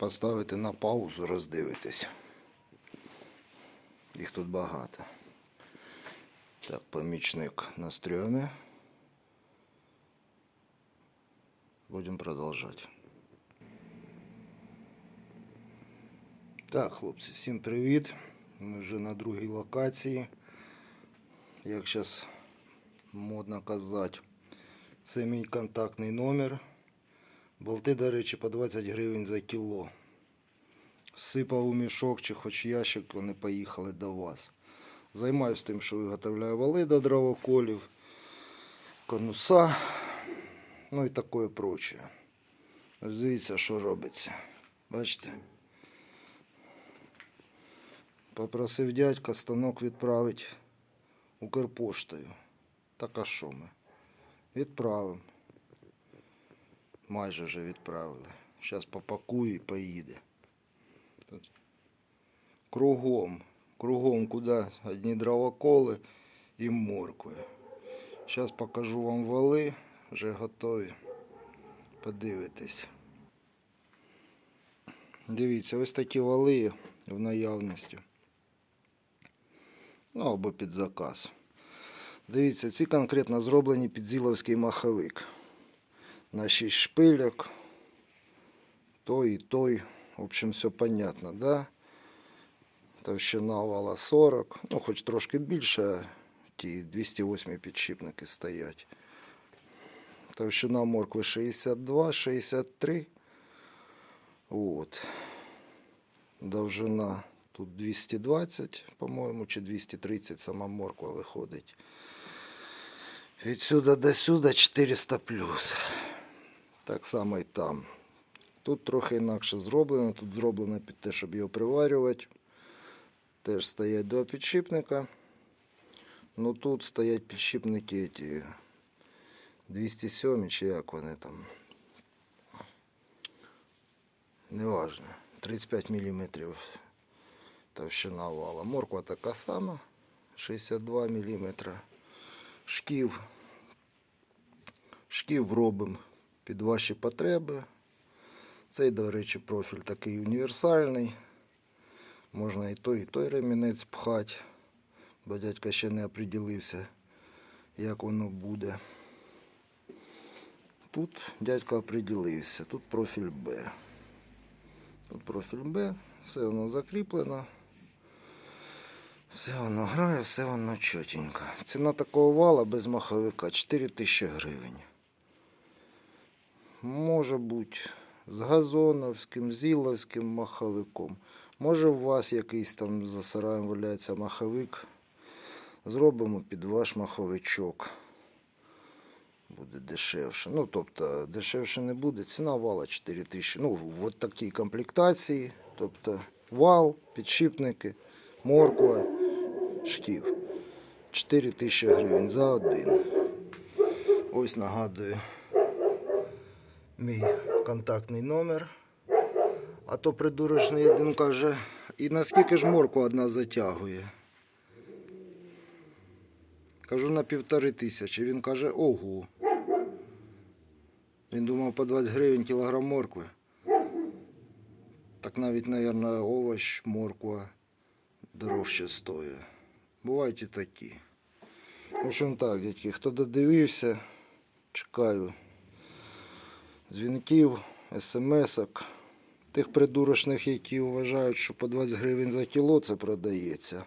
поставити на паузу, роздивитись. Їх тут багато. Так, помічник на стрьомі. Будемо продовжувати. Так, хлопці, всім привіт. Ми вже на другій локації. Як зараз модно казати, це мій контактний номер. Болти, до речі, по 20 гривень за кіло. Сипав у мішок чи хоч ящик, вони поїхали до вас. Займаюсь тим, що виготовляю вали до дровоколів, конуса, ну і таке прочее. Ось Дивіться, що робиться. Бачите? Попросив дядька станок відправити Укрпоштою. Так а що ми? Відправимо. Майже вже відправили. Зараз попакую і поїде. Тут Кругом. Кругом куди? Одні дровоколи і моркви. Зараз покажу вам вали. Вже готові. Подивитесь. Дивіться, ось такі вали в наявності. Ну або під заказ. Дивіться, ці конкретно зроблені під зіловський маховик. На 6 шпильок. Той і той. В общем, все понятно, да? Товщина вала 40. Ну, хоч трошки більше, ті 208 підшипники стоять. Товщина моркви 62, 63. От. Довжина тут 220, по-моєму, чи 230 сама морква виходить. Відсюди до сюди 400 плюс. Так само і там. Тут трохи інакше зроблено. Тут зроблено під те, щоб його приварювати. Теж стоять два підшипника. Ну тут стоять підшипники ті 207 чи як вони там. Неважно. 35 мм товщина вала. Морква така сама. 62 мм. Шків. Шків робимо під ваші потреби. Цей, до речі, профіль такий універсальний. Можна і той, і той ремінець пхати, бо дядька ще не оприділився, як воно буде. Тут дядько оприділився, тут профіль Б. Тут профіль Б, все воно закріплено. Все воно грає, все воно чотенько. Ціна такого вала без маховика 4 тисячі гривень. Може бути з газоновським, зіловським маховиком. Може у вас якийсь там за сараєм валяється маховик. Зробимо під ваш маховичок. Буде дешевше. Ну, тобто, дешевше не буде. Ціна вала 4 тисячі. Ну, в такій комплектації. Тобто вал, підшипники, морква, шків. 4 тисячі гривень за один. Ось нагадую мій контактний номер. А то придурочний один каже, і наскільки ж морква одна затягує. Кажу на півтори тисячі. Він каже, ого. Він думав по 20 гривень кілограм моркви. Так навіть, мабуть, овощ, морква дорожче стоїть. Бувають і такі. В общем так, дядьки, хто додивився, чекаю дзвінків, смс-ок. Тих придурочних, які вважають, що по 20 гривень за кіло це продається.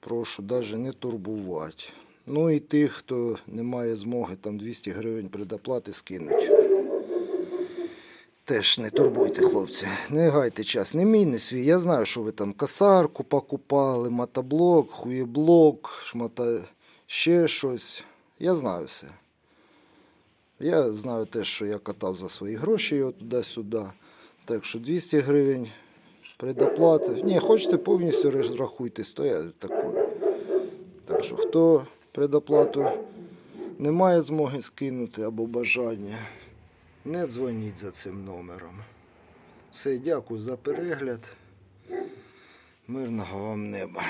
Прошу навіть не турбувати. Ну і тих, хто не має змоги там 200 гривень предоплати скинуть. Теж не турбуйте, хлопці. Не гайте час. Не мій, не свій. Я знаю, що ви там касарку покупали, мотоблок, хуєблок, шмата... ще щось. Я знаю все. Я знаю те, що я катав за свої гроші його туди-сюди. Так що 200 гривень предоплати. Ні, хочете повністю розрахуйтесь, то я такою. Так що хто предоплату не має змоги скинути або бажання, не дзвоніть за цим номером. Все, дякую за перегляд. Мирного вам неба.